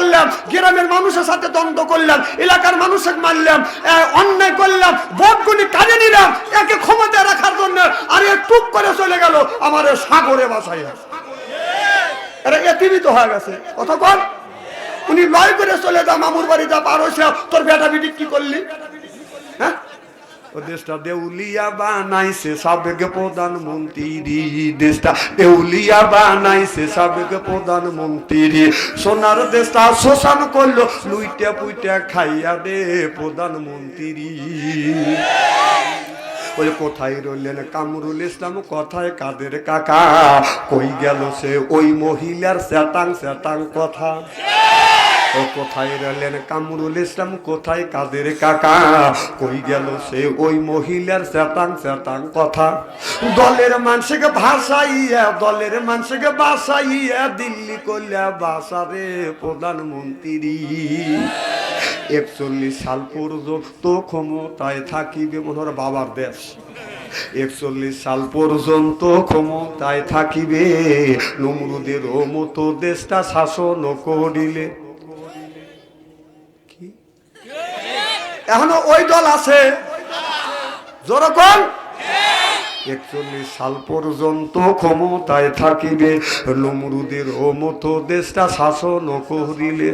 করলাম, গ্রামের মানুষের সাথে দ্বন্দ্ব করলাম, এলাকার মানুষের মারলাম অন্যায় করলাম, ভোটগুলি কাজে নিলাম, একে ক্ষমতা রাখার জন্য আর এ টুক করে চলে গেল আমার সাগরে বাসায়। উনি লয় করে চলে যা, মামুর বাড়ি যা পার হয়েছে তোর বেটা বিটি কি করলি? হ্যাঁ? দেশটা দেউলিয়া বানাইছে, সাবেক প্রধানমন্ত্রী দেশটা দেউলিয়া বানাইছে, সাবেক প্রধানমন্ত্রী সোনার দেশটা শোষণ করল, লুইটা পুইটা খাইয়া দে প্রধানমন্ত্রী ওই কোথায় রইলেন কামরুল ইসলাম? কথায় কাদের কাকা? কই গেল সে? ওই মহিলার স্যাটাং স্যাটাং কথা। ও কোথায় রইলেন কামরুল ইসলাম? কোথায় কাদের কাকা? কই গেল সে ওই মহিলার স্যাটাং স্যাটাং কথা? দলের মানুষকে ভাসাইয়া দলের মানুষকে বাসাইয়া দিল্লি করলে বাসারে প্রধানমন্ত্রী। একচল্লিশ সাল পর্যন্ত ক্ষমতায় থাকিবে মনে হয় বাবার দেশ। একচল্লিশ সাল পর্যন্ত ক্ষমতায় থাকিবে। নমরুদের মতো দেশটা শাসন করিলে কি? এখনও ওই দল আছে। যেরকম একচল্লিশ সাল পর্যন্ত ক্ষমতায় থাকিবে, নমরুদের মতো দেশটা শাসন করিলে।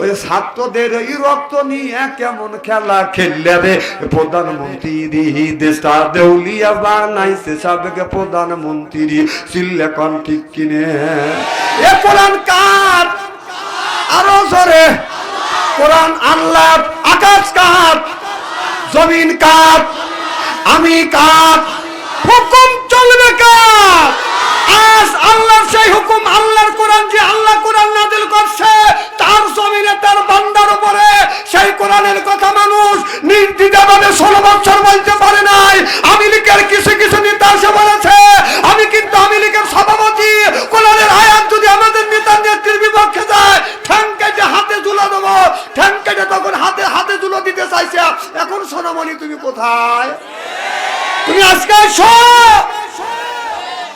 ওই ছাত্রদের এই রক্ত নিয়ে কেমন খেলা খেললে রে প্রধানমন্ত্রী দেশটা দেউলিয়া বানাইছে সাবেক প্রধানমন্ত্রী চিল্লে কন ঠিক কিনে। এ কোরআন কার? আরও জোরে। কোরআন আল্লাহ আকাশ কার জমিন কার আমি কার হুকুম চলবে কার? আজ আল্লাহর সেই হুকুম আল্লাহর কোরআন যে আল্লাহ কোরআন নাজিল করছে তার জমিনে তার বান্দার উপরে সেই কোরআনের কথা মানুষ নির্দ্বিধাভাবে ষোলো বছর বলতে পারে নাই আমি লীগের কিছু কিছু নেতা এসে বলেছে আমি কিন্তু আমি লীগের সভাপতি কোরআনের আয়াত যদি আমাদের নেতার নেত্রীর বিপক্ষে যায় ঠ্যাং কেটে হাতে তুলে দেবো ঠ্যাং কেটে তখন হাতে হাতে তুলে দিতে চাইছে এখন সোনামণি তুমি কোথায় তুমি আজকে এসো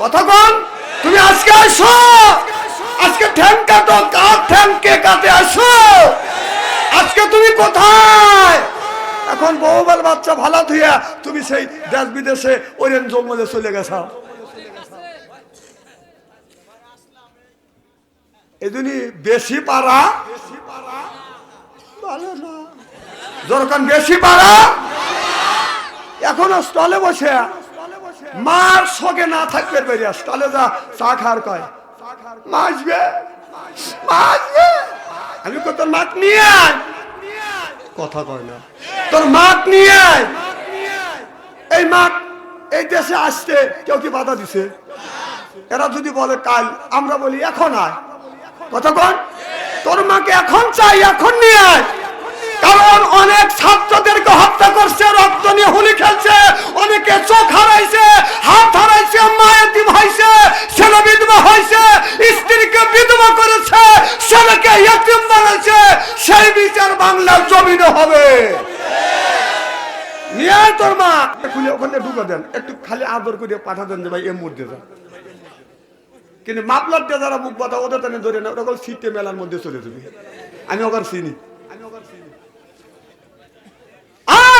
কতক্ষণ তুমি আজকে আসো। আজকে কার আসো। আজকে তুমি কোথায়? এখন বাচ্চা ভালো থুইয়া তুমি সেই দেশ বিদেশে ওরেন জঙ্গলে চলে বেশি পারা? ভালো না। বেশি পারা? এখনও স্টলে বসে। মার সঙ্গে না থাকবে বেরিয়া স্টলে যা চা খার কয়। মা আমি কই, তোর মাক নিয়ে আয়। কথা কয় না। তোর মাক নিয়ে এই মাক এই দেশে আসতে কেউ কি বাধা দিছে? এরা যদি বলে, কাল আমরা বলি, এখন আয়। কথা কন তোর মাকে এখন চাই, এখন নিয়ে আয়। কারণ অনেক ছাত্রদেরকে হত্যা করছে, রক্ত নিয়ে হোলি খেলছে, অনেকে চোখ হারাইছে, হাত হারাইছে, মায়ের দিম হয়েছে ছেলে বিধবা হয়েছে স্ত্রীকে বিধবা করেছে, ছেলেকে ইয়তিম বানাইছে, সেই বিচার বাংলার জমিনে হবে। নিয়ে তোর মা। খুলে ওখানে ঢুকে দেন, একটু খালি আদর করে পাঠা দেন যে ভাই, এ মুড দিয়ে কিন্তু মাপলার দিয়ে যারা মুখ কথা ওদের ধরে না, ওরা সিটে মেলার মধ্যে চলে যাবে। আমি ওখান চিনি।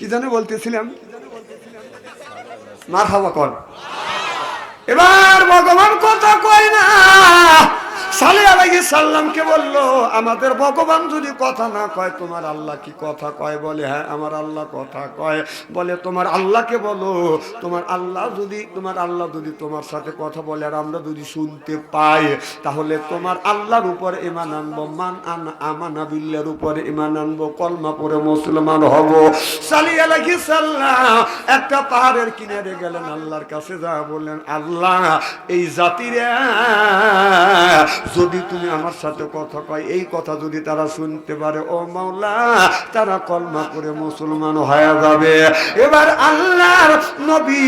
কি জানে বলতেছিলাম? মার হাওয়া কর। এবার ভগবান কথা কয় না। সালে আলাইহি সাল্লামকে বলল, আমাদের ভগবান যদি কথা না কয়, তোমার আল্লাহ কি কথা কয়? বলে হ্যাঁ আমার আল্লাহ কথা কয়। বলে, তোমার আল্লাহকে বলো, তোমার আল্লাহ যদি, তোমার আল্লাহ যদি তোমার সাথে কথা বলে আর আমরা যদি শুনতে পাই, তাহলে তোমার আল্লাহর উপর ইমান আনব, মান আন, আমানা বিল্লার উপর ইমান আনব, কলমা পরে মুসলমান হব। সালি আলাইহি সাল্লাম একটা পাহাড়ের কিনারে গেলেন, আল্লাহর কাছে যা বললেন, আল্লাহ, এই জাতিরে যদি তুমি আমার সাথে কথা কয়, এই কথা যদি তারা শুনতে পারে, ও মাওলা, তারা কলমা করে মুসলমান হয়ে যাবে। এবার আল্লাহর নবী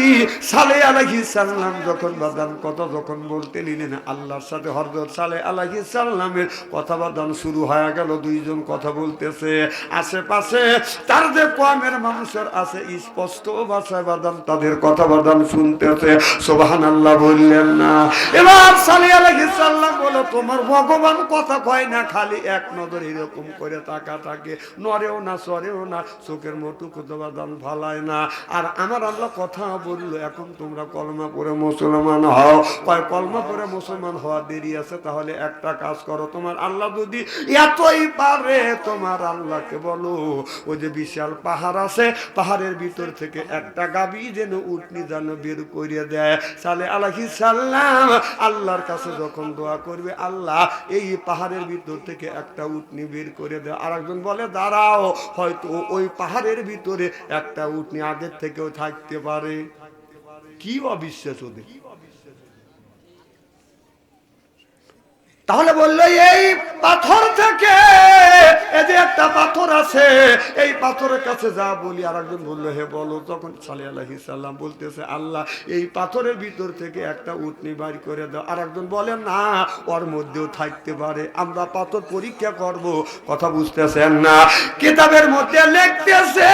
সালে আলাইহি সাল্লাম যখন বাদান কথা যখন বলতে নিলেন, আল্লাহর সাথে হরদত সালে আলাইহি সাল্লামের কথা বাদান শুরু হয়ে গেল, দুইজন কথা বলতেছে। আশেপাশে তার যে কমের মানুষের আছে, স্পষ্ট ভাষায় বাদান তাদের কথা বাদান শুনতেছে। সোবাহান আল্লাহ বললেন না। এবার সালে আলাইহি সাল্লাম বলো তোমার ভগবান কথা কয় না, খালি এক নজর এরকম করে তাকা থাকে। নরেও না, সরেও না, চোখের মতো বাদান ভালায় না। আর আমার আল্লাহ কথা বলল, এখন তোমরা কলমা পরে মুসলমান হও। কয়, কলমা পরে মুসলমান হওয়া দেরি আছে, তাহলে একটা কাজ করো, তোমার আল্লাহ যদি এতই পারে, তোমার আল্লাহকে বলো। ওই যে বিশাল পাহাড় আছে, পাহাড়ের ভিতর থেকে একটা গাবি যেন উঠনি যেন বের করিয়ে দেয়। সালে আলাহি সাল্লাম আল্লাহর কাছে যখন দোয়া করবে আল্লাহ, এই পাহাড়ের ভিতর থেকে একটা উটনি বের করে দেয় আর একজন বলে, দাঁড়াও, হয়তো ওই পাহাড়ের ভিতরে একটা উটনি আগের থেকেও থাকতে পারে। কি অবিশ্বাস ওদের? তাহলে বলল, এই পাথর থেকে, এই যে একটা পাথর আছে, এই পাথরের কাছে যা বলি আর একজন বলল, হে বলো। তখন সালি আলাহি সাল্লাম বলতেছে, আল্লাহ, এই পাথরের ভিতর থেকে একটা উটনি বাড়ি করে দাও। আর একজন বলে না, ওর মধ্যেও থাকতে পারে, আমরা পাথর পরীক্ষা করব। কথা বুঝতেছেন না। কিতাবের মধ্যে লিখতেছে,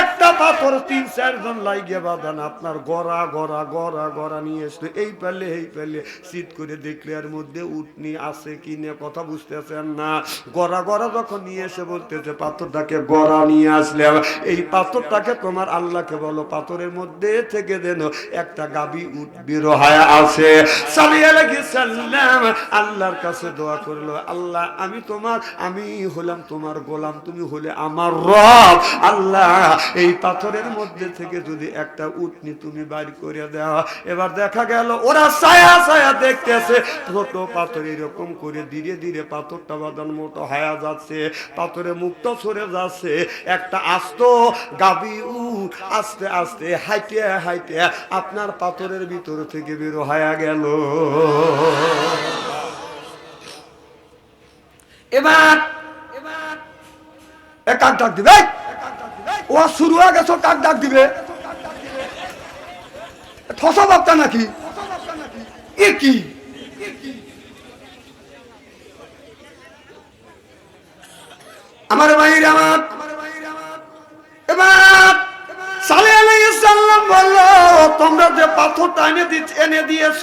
একটা পাথর তিন চারজন লাইগে বাঁধান, আপনার গড়া গড়া গড়া গড়া নিয়ে এসে এই পেলে এই পেলে শীত করে দেখলে, এর মধ্যে উটনি আছে কি নিয়ে কথা বুঝতেছেন না। গড়া গড়া যখন নিয়ে এসে বলতেছে, পাথরটাকে গড়া নিয়ে আসলাম। এই পাথরটাকে তোমার আল্লাহকে বলো, পাথরের মধ্যে থেকে দেন একটা গাবি উঠ বের হয়ে আছে। আল্লাহর কাছে দোয়া করল, আল্লাহ, আমি তোমার, আমি হলাম তোমার গোলাম, তুমি হলে আমার রব। আল্লাহ, এই পাথরের মধ্যে থেকে যদি একটা উটনি তুমি বাইর করে দেওয়া এবার দেখা গেল, ওরা ছায়া ছায়া দেখতেছে, ছোট পাথর এরকম করে ধীরে ধীরে পাথরটা বাদান মতো হায়া যাচ্ছে, পাথরে মুক্ত সরে যাচ্ছে। একটা আস্ত গাবি উট আস্তে আস্তে হাইটে হাইটে আপনার পাথরের ভিতর থেকে বের হয়ে গেল। এবার এবার। কাক ডাক দিবে? ও শুরু হয়ে গেছে কাক ডাক দিবে? ঠসা বাপ্তা নাকি? এ কি? আমার ভাইয়ের আমার এবার তোমরা যে এনে এনে দিয়েছ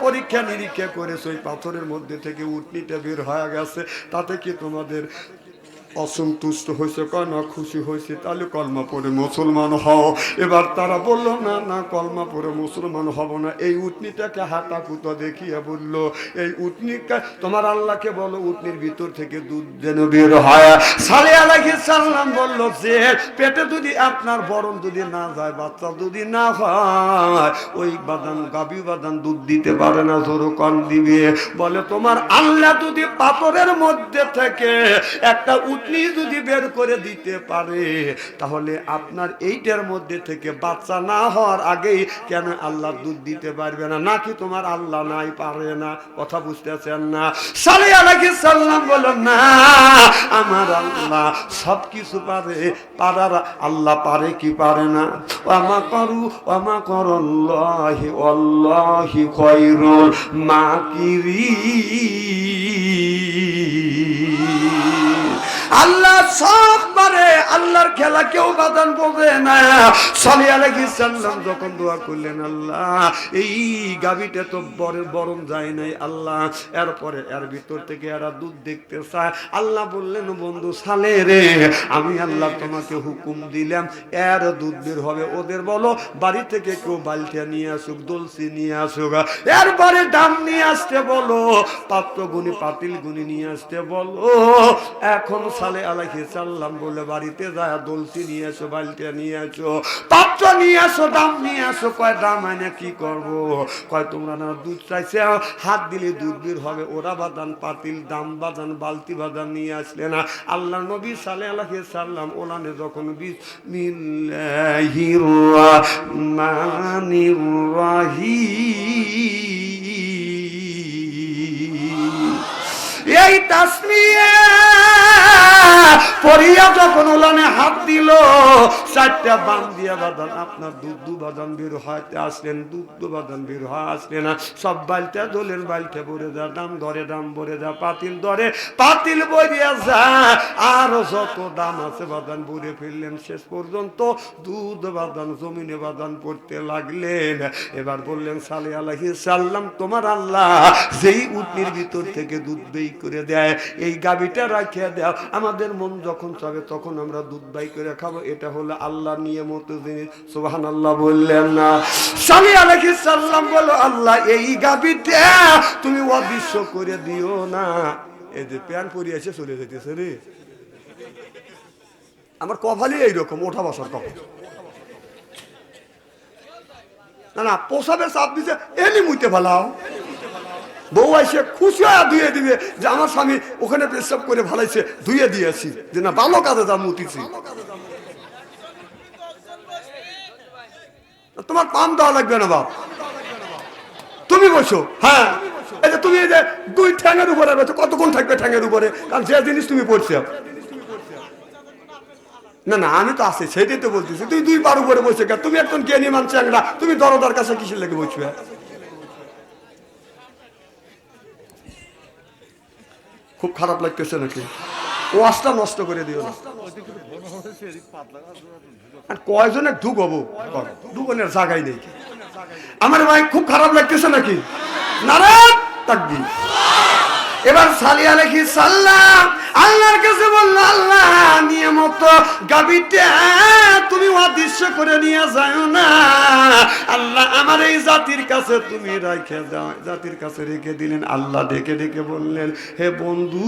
পরীক্ষা নিরীক্ষা করেছ পাথরের মধ্যে থেকে উটনিটা বের হয়ে গেছে, তাতে কি তোমাদের অসন্তুষ্ট হয়েছে কয় না খুশি হয়েছে, তাহলে কলমা পরে মুসলমান হও। এবার তারা বলল, না না, কলমা পরে মুসলমান হব না। এই উটনিটাকে হাতা কুতো দেখিয়ে বলল, এই উটনিকা, তোমার আল্লাহকে বলো, উটনির ভিতর থেকে দুধ যেন বের হয়। সালে আলাহি সাল্লাম বলল যে পেটে যদি আপনার বরণ যদি না যায়, বাচ্চা যদি না হয়, ওই বাদান গাবি বাদান দুধ দিতে পারে না, জোরো কন দিবে। বলে, তোমার আল্লাহ যদি পাথরের মধ্যে থেকে একটা উটনি যদি বের করে দিতে পারে, তাহলে আপনার এইটার মধ্যে থেকে বাচ্চা না হওয়ার আগেই কেন আল্লাহ দুধ দিতে পারবে না? নাকি তোমার আল্লাহ নাই, পারে না? কথা বুঝতেছেন না? সালে আলাইহি সাল্লাম বলো না, আমার আল্লাহ সব কিছু পারে। পারার আল্লাহ পারে কি পারে না? আমা করু আমা করল্লাহি আল্লাহি খৈরুল মাকিরিন। আল্লাহ সব পারে, আল্লাহর খেলা কেউ বাদান বলবে না। সালি আলাইহিস সাল্লাম যখন দোয়া করলেন, আল্লাহ, এই গাবিটা তো বড় বরণ যায় নাই, আল্লাহ, এরপরে এর ভিতর থেকে এরা দুধ দেখতে চায়। আল্লাহ বললেন, বন্ধু সালে রে, আমি আল্লাহ তোমাকে হুকুম দিলাম, এর দুধ বের হবে। ওদের বলো, বাড়ি থেকে কেউ বালতিয়া নিয়ে আসুক, দলসি নিয়ে আসুক। এরপরে দাম নিয়ে আসতে বলো পাত্র গুনি পাতিল গুনি নিয়ে আসতে বলো। এখন সালে আলাইহি সাল্লাম বলে, বাড়িতে যায় দলসি নিয়ে আসো বালতিয়া নিয়ে আসো পাত্র নিয়ে আসো দাম নিয়ে আসো কয়, দাম আনে কি করব? কয়, তোমরা না দুধ চাইছে, হাত দিলে দুধ বের হবে। ওরা বাদান পাতিল, দাম বাদান বালতি বাদান নিয়ে আসলে না। আল্লাহ নবী সালে আলাইহি সাল্লাম ওলানে যখন বিসমিল্লাহির রাহমানির রাহিম, এই তাসমিয়া যখন হাত দিল, চারটা বান দিয়া আপনার দুধ দু বের আসলেন দুধ বের আসলে না। সব বালটা দোলের বালটা ভরে যা, দাম ধরে, দাম ভরে যা, পাতিল ধরে, পাতিল যা। যত দাম আছে ভরে ফেললেন, শেষ পর্যন্ত দুধ বাদান জমিনে বাদান পড়তে লাগলেন। এবার বললেন, সালে আলাহি সাল্লাম, তোমার আল্লাহ যেই উটনির ভিতর থেকে দুধ বেই করে দেয়, এই গাবিটা রাখিয়া দেয় আমাদের মন যখন চাবে তখন আমরা দুধ বাই করে খাব। এটা হলো আল্লাহ নিয়মত জিনিস সুবাহান আল্লাহ বললেন না। আলাইহি সাল্লাম বলো আল্লাহ, এই গাবিটা তুমি অদৃশ্য করে দিও না। এই যে প্যান পরিয়েছে চলে যেতেছে রে। আমার কপালই এইরকম, ওঠা বসার কপাল। না না, পোষাবে চাপ দিছে, এলি মুইতে ভালাও বউ এসে খুশি হয়ে ধুয়ে দিবে যে আমার স্বামী ওখানে পেশাব করে ভালাইছে, ধুয়ে দিয়েছি। যে না, ভালো কাজে যা মুতিছি তোমার পাম দেওয়া লাগবে না বাপ। তুমি বসো। হ্যাঁ। এই যে তুমি এই যে দুই ঠ্যাঙের উপরে রয়েছে কতক্ষণ থাকবে ঠ্যাঙের উপরে? কারণ যে জিনিস তুমি পড়ছো। না না, আমি তো আছি, সেটাই তো বলতেছি। তুই দুই বার উপরে বসে তুমি একজন জ্ঞানী মান চ্যাংরা তুমি দরদার কাছে কিসের লেগে বসবে? খুব খারাপ লাগতেছে নাকি? ওয়াশটা নষ্ট করে দিও আর কয়জনে ধুপ হব? ঢুকনের জায়গায় নেই। আমার ভাই খুব খারাপ লাগতেছে নাকি? নারায়ণ তাকবি এবার সালিয়া লেখি সাল্লাম আল্লাহর কাছে বলল, আল্লাহ, নিয়মত গাবিটা তুমি অদৃশ্য করে নিয়ে যাও না। আল্লাহ আমার এই জাতির কাছে তুমি রেখে দাও জাতির কাছে রেখে দিলেন। আল্লাহ ডেকে ডেকে বললেন, হে বন্ধু,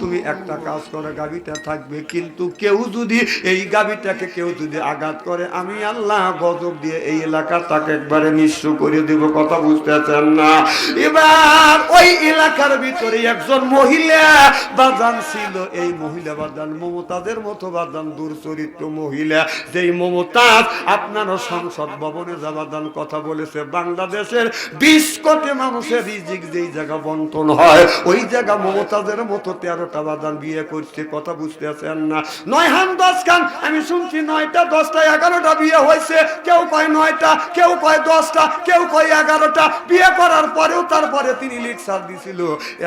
তুমি একটা কাজ করে গাবিটা থাকবে। কিন্তু কেউ যদি এই গাবিটাকে কেউ যদি আঘাত করে, আমি আল্লাহ গজব দিয়ে এই এলাকা তাকে একবারে নিঃস্ব করে দেব। কথা বুঝতেছেন না? এবার ওই এলাকার ভিতরে একজন মহিলা বাদান ছিল। এই মহিলা বাদান মমতাদের মতো বাদান দূর চরিত্র মহিলা। যেই মমতাজ আপনারও সংসদ ভবনে যাবাদান কথা বলেছে, বাংলাদেশের বিশ কোটি মানুষের রিজিক যেই জায়গা বন্টন হয়, ওই জায়গা মমতাজের মতো তেরোটা বাদান বিয়ে করছে, কথা বুঝতে আছেন না। নয় হান দশ খান, আমি শুনছি নয়টা, দশটা, এগারোটা বিয়ে হয়েছে, কেউ কয় নয়টা, কেউ কয় দশটা, কেউ কয় এগারোটা। বিয়ে করার পরেও তারপরে তিনি লেকচার দিছিল।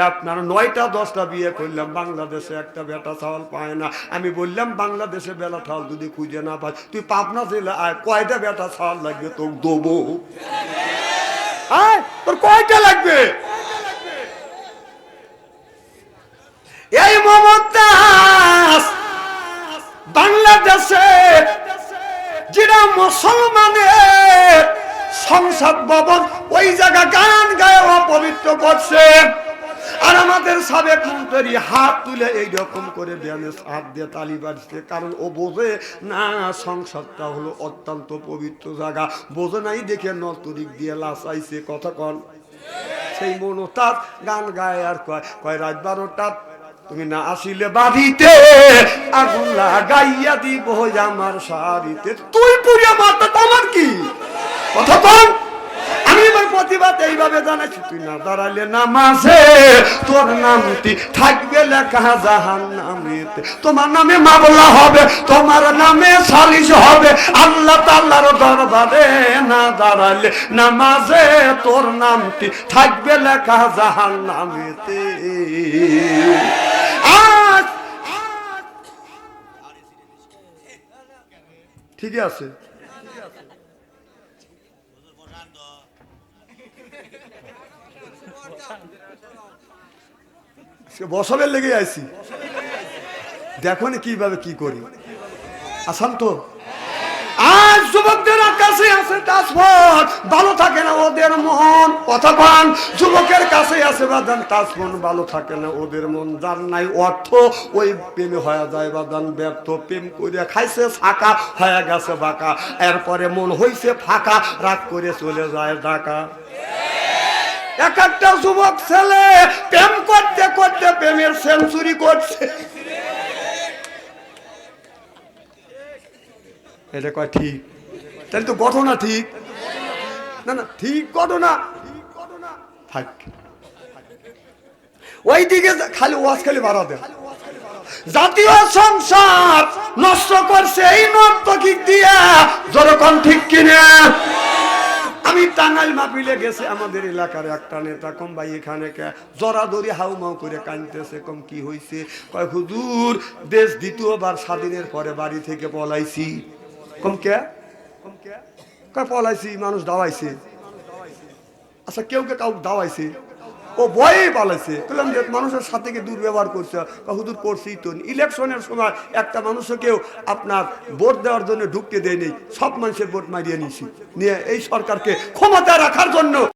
আপনার নয়টা, দশটা বিয়ে করলাম, বাংলাদেশে একটা বেটা চাওয়াল পায় না। আমি বললাম, বাংলাদেশে বেলা ঠাল যদি খুঁজে না পাই তুই পাবনা জেলা আয়, কয়টা বেটা চাওয়াল লাগবে তোকে দেবো? তোর কয়টা লাগবে? এই মমতাজ বাংলাদেশে যেটা মুসলমানের সংসদ ভবন, ওই জায়গা গান গায়ে অপবিত্র করছে। আর আমাদের সাবেক মন্ত্রী হাত তুলে এইরকম করে ব্যায়ামে হাত দিয়ে তালি বাজছে, কারণ ও বোঝে, না, সংসদটা হলো অত্যন্ত পবিত্র জায়গা। বোঝে নাই দেখে নতরিক দিয়ে লাচাইছে কথা কন। সেই মনোতার গান গায় আর কয় কয় রাত বারোটা, তুমি না আসিলে বাড়িতে? আগুন লাগাইয়া দিব আমার শাড়িতে তুই পুরিয়া মারতে তোমার কি? কথা আমি তুই না নামাজে নামটি থাকবে জাহান তোমার নামে মামলা হবে নামে হবে আল্লাহ তাল্লার দরবারে না দাঁড়ালে নামাজে তোর নামটি থাকবে লেখা জাহান নামেতে ঠিকই আছে বছরের লেগে আইছি। দেখো না কীভাবে কি করি। আসান তো? আজ যুবকদের কাছে আছে তাজমহল। ভালো থাকে না ওদের মন। কথা পান যুবকের কাছে আছে বাদান তাজমন ভালো থাকে না ওদের মন যার নাই অর্থ, ওই প্রেমে হয়ে যায় বাদান, ব্যর্থ, প্রেম করে খাইছে ফাঁকা হয়ে গেছে বাঁকা। এরপরে মন হইছে ফাঁকা, রাগ করে চলে যায় ঢাকা। এক একটা যুবক ছেলে প্রেম করতে করতে প্রেমের সেঞ্চুরি করছে। এটা কয় ঠিক? তাহলে তো ঘটনা ঠিক। না না, ঠিক ঘটনা। থাক। ওইদিকে যা- খালি ওয়াজ খালি বাড়া দেন জাতীয় সংসদ নষ্ট করছে এই নর্তকিক দিয়া। যেরকম ঠিক কিনা আমি টাঙ্গাইল মাপিলে গেছে, আমাদের এলাকার একটা নেতা, কম ভাই এখানে কে? জরাদরি হাউ মাউ করে কানতেছে কম কি হয়েছে কয়, হুজুর, দেশ দ্বিতীয়বার স্বাধীনের পরে বাড়ি থেকে পলাইছি। কম কে? কম কে? কয়, পলাইছি, মানুষ দাওয়াইছে। আচ্ছা কেউ কে কাউ দাওয়াইছে? ও ভয়েই পালাইছে। বললাম, যে মানুষের সাথে কি দুর্ব্যবহার করছে? বা হুদুর করছি তো। ইলেকশনের সময় একটা মানুষকেও আপনার ভোট দেওয়ার জন্য ঢুকতে দেয়নি। সব মানুষের ভোট মারিয়ে নিয়েছি। নিয়ে এই সরকারকে ক্ষমতা রাখার জন্য